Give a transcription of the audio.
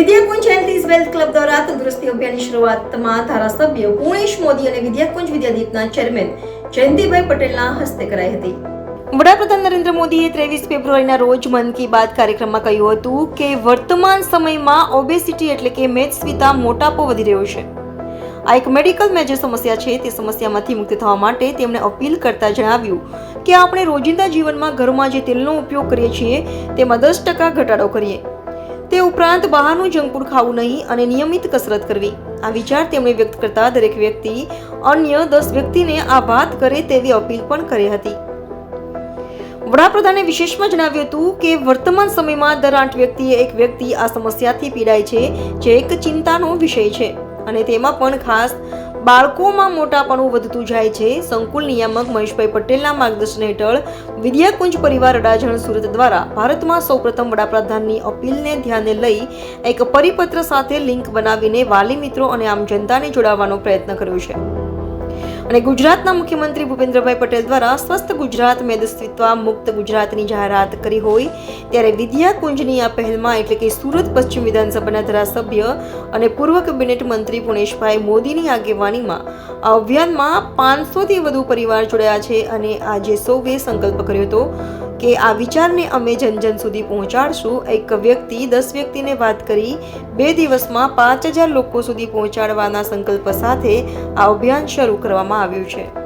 Vidyakunj health is wealth club દ્વારા તંદુરસ્તી અભિયાનની શરૂઆતમાં ધારાસભ્ય પૂર્ણેશ મોદી અને વિદ્યાકુંજ વિદ્યાદીપના ચેરમેન જયંતિભાઈ પટેલના હસ્તે કરાઈ હતી. વડાપ્રધાન નરેન્દ્ર મોદીએ ત્રેવીસ ફેબ્રુઆરીના રોજ મન કી બાત કાર્યક્રમમાં કહ્યું હતું કે વર્તમાન સમયમાં ઓબેસિટી એટલે કે મેદસ્વીતા મોટાપો વધી રહ્યો છે. આ એક મેડિકલ મેજર સમસ્યા છે, તે સમસ્યામાંથી મુક્ત થવા માટે તેમણે અપીલ કરતા જણાવ્યું કે આપણે રોજિંદા જીવનમાં ઘરમાં જે તેલનો ઉપયોગ કરીએ છીએ, તેમાં દસ ટકા ઘટાડો કરીએ. તે ઉપરાંત બહારનું જંક ફૂડ ખાવું નહીં અને નિયમિત કસરત કરવી. આ વિચાર તેમણે વ્યક્ત કરતા દરેક વ્યક્તિ, અન્ય દસ વ્યક્તિને આ વાત કરે તેવી અપીલ પણ કરી હતી. વડાપ્રધાને વિશેષમાં જણાવ્યું હતું કે, વર્તમાન સમયમાં દર આઠ વ્યક્તિએ એક વ્યક્તિ આ સમસ્યાથી પીડાય છે, જે એક ચિંતાનો વિષય છે અને તેમાં પણ ખાસ બાળકોમાં મોટાપણું વધતું જાય છે. સંકુલ નિયામક મહેશભાઈ પટેલના માર્ગદર્શન હેઠળ વિદ્યાકુંજ પરિવાર અડાજણ સુરત દ્વારા ભારતમાં સૌપ્રથમ વડાપ્રધાનની અપીલને ધ્યાને લઈ એક પરિપત્ર સાથે લિંક બનાવીને વાલી મિત્રો અને આમ જનતાને જોડાવાનો પ્રયત્ન કર્યો છે. અને ગુજરાતના મુખ્યમંત્રી ભૂપેન્દ્રભાઈ પટેલ દ્વારા સ્વસ્થ ગુજરાત મેદસ્વીત્વ મુક્ત ગુજરાતની જાહેરાત કરી હોય ત્યારે વિદ્યાકુંજની આ પહેલમાં એટલે કે સુરત પશ્ચિમ વિધાનસભાના ધારાસભ્ય અને પૂર્વ કેબિનેટ મંત્રી પુણેશભાઈ મોદીની આગેવાનીમાં આ અભિયાનમાં પાંચસોથી વધુ પરિવાર જોડાયા છે અને આજે સૌએ સંકલ્પ કર્યો હતો. કે આ વિચારને અમે જન જન સુધી પહોંચાડશું. એક વ્યક્તિ દસ વ્યક્તિને વાત કરી, બે દિવસમાં પાંચ હજાર લોકો સુધી પહોંચાડવાના સંકલ્પ સાથે આ અભિયાન શરૂ કરવામાં આવ્યું છે.